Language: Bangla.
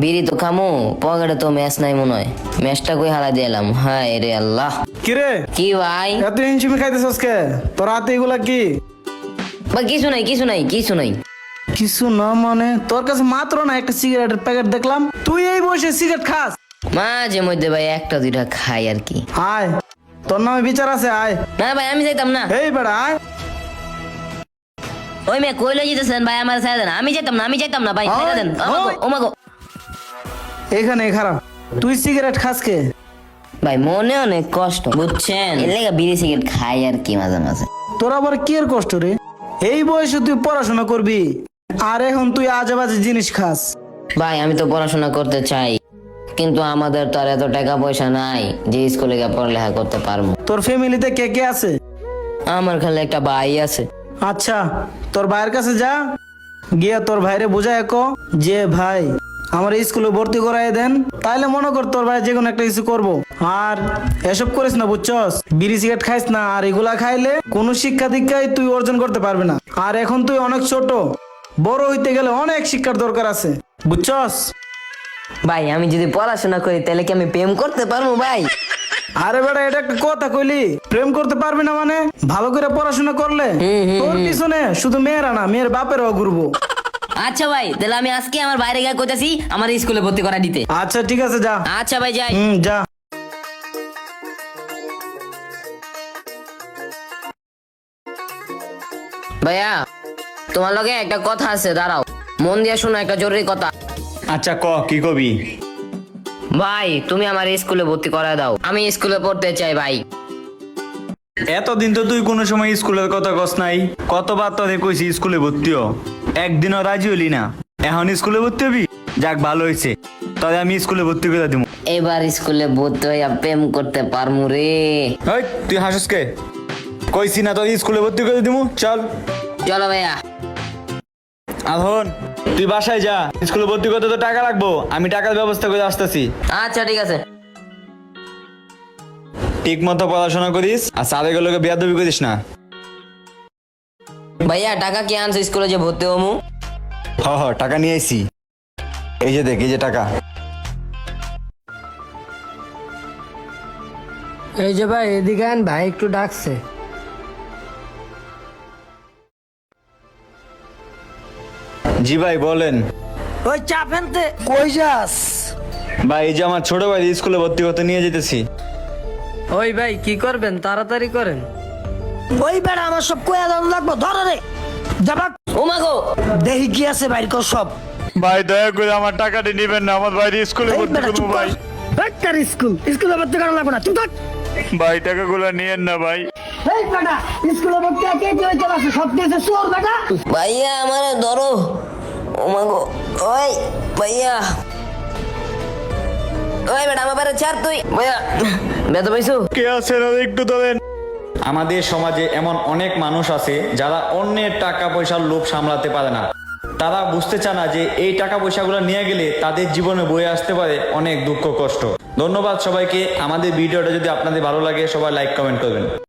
বিড়ি তো খামু পকেটে তো ম্যাচ নাই মনে হয়। ম্যাচটা কই হারা দিলাম হায় রে আল্লাহ। কিরে? কি ভাই? এত হিমশিমি খাইতেছস কে তোর হাতে এগুলা কি? বা কিছু নাই কিছু নাই কিছু নাই। কিছু না মানে? তোর কাছে মাত্র না একটা সিগারেটের প্যাকেট দেখলাম। তুই এই বসে সিগারেট খাস? মাঝে মধ্যে ভাই একটা দুইটা খাই আর কি। আয়। তোর নামে বিচার আছে আয়। না ভাই আমি যাইতাম না। এই বেড়া আয়। ওই মেয়ে কইলে যেতেছেন ভাই? আমার সাথে আমি যাইতাম না আমি যাইতাম না ভাই দেন। ওমাগো এখানে খারাপ। তুই সিগারেট খাস কে? ভাই মনে অনেক কষ্ট বুঝছেন? এর লেগে বিড়ি সিগারেট খাই আর কি মাঝে মাঝে। তোর আবার কি এর কষ্ট রে? এই বয়সে তুই পড়াশোনা করবি আর এখন তুই আজে বাজে জিনিস খাস। ভাই আমি তো পড়াশোনা করতে চাই কিন্তু আমাদের তো আর এত টাকা পয়সা নাই যে স্কুলে গিয়ে পড়ালেখা করতে পারব। তোর ফ্যামিলিতে কে কে আছে? আমার খালি একটা ভাই আছে। আচ্ছা তোর ভাইয়ের কাছে যা গিয়া তোর ভাইরে বুঝায় কো যে ভাই আমার এই স্কুলে ভর্তি করাই দেন তাইলে মনে কর তোর ভাই যে কোনো একটা কিছু করব। আর এসব করিস না বুঝছস? বিড়ি সিগারেট খাইস না আর এগুলা খাইলে কোনো শিক্ষা দীক্ষাই তুই অর্জন করতে পারবি না। আর এখন তুই অনেক ছোট বড় হইতে গেলে অনেক শিক্ষার দরকার আছে বুঝছস? ভাই আমি যদি পড়াশোনা করি তাহলে কি আমি প্রেম করতে পারব ভাই? আরে বেটা এটা একটা কথা কইলি। প্রেম করতে পারবি না মানে ভালো করে পড়াশোনা করলে তোর পিছনে শুধু মেয়েরা না মেয়ের বাপেরও ঘুরবো। আচ্ছা ভাই তাহলে আমি আজকে আমার বাইরে গিয়ে কোথাছি আমার স্কুলে ভর্তি করা দিতে। আচ্ছা ঠিক আছে যা। আচ্ছা ভাই যাই। হুম যা। ভাইয়া তোমার লগে একটা কথা আছে দাঁড়াও। মন দিয়ে শোনো একটা জরুরি কথা। আচ্ছা ক কি কবি? ভাই তুমি আমার স্কুলে ভর্তি করা দাও। আমি স্কুলে পড়তে চাই ভাই। এতদিন তো তুই কোনো সময় স্কুলের কথা কস নাই। কতবার তোরে কইছি স্কুলে ভর্তি হ। একদিনও রাজি হলি না। এখন স্কুলে ভর্তি হবি? যাক ভালো হয়েছে। তবে আমি স্কুলে ভর্তি করে দিব এবার স্কুলে ভর্তি হইয়া প্রেম করতে পারমু রে। ওই তুই হাসস কে? কইছি না তোর স্কুলে ভর্তি করে দিব চল। চলো ভাইয়া। আধন তুই বাসায় যা। স্কুলে ভর্তি করতে তো টাকা লাগবো। আমি টাকার ব্যবস্থা করে আসতেছি। আচ্ছা ঠিক আছে। ঠিক মতো পড়াশোনা করিস আর সারেগুলোকে বেয়াদবি করিস না। ভাইয়া টাকা কি আনছো স্কুলে যে ভর্তি হমু হ হ টাকা নিয়ে আইছি। এই যে দেখ এই যে টাকা। এই যে ভাই এদিকে আন ভাই একটু ডাকছে। জি ভাই বলেন। ওই চা ফেলতে। কই যাস? ভাই এই যে আমার ছোট ভাই স্কুলে ভর্তি হতে নিয়ে যেতেছি। ওই ভাই কি করবেন? তাড়াতাড়ি করেন। ওই বেড়া আমার সব কয়া দাম লাগবো ধরো রে। যাবাক ওমাগো দেখি কি আছে বাইর কর সব। ভাই দয়া করে আমার টাকাটি নেবেন না। আমার ভাই স্কুলে এই বেড়া চুপ কর। Better school. স্কুলে ভর্তি করা লাগবে না। চুপ থাক ভাই টাকাগুলো নিয়েন না ভাই। এই বেটা স্কুলে ভর্তি কে কি হইতে আছে সব কিছু চোর বেটা। ভাইয়া আমার ধরো। ওমাগো ওই ভাইয়া। ওই বেটা আমার ছাড় তুই। ভাইয়া পাইছো? কে আছেন একটু ধরেন? আমাদের সমাজে এমন অনেক মানুষ আছে যারা অন্যের টাকা পয়সার লোভ সামলাতে পারে না। তারা বুঝতে চায় না যে এই টাকা পয়সাগুলো নিয়ে গেলে তাদের জীবনে বয়ে আসতে পারে অনেক দুঃখ কষ্ট। ধন্যবাদ সবাইকে। আমাদের ভিডিওটা যদি আপনাদের ভালো লাগে সবাই লাইক কমেন্ট করবেন।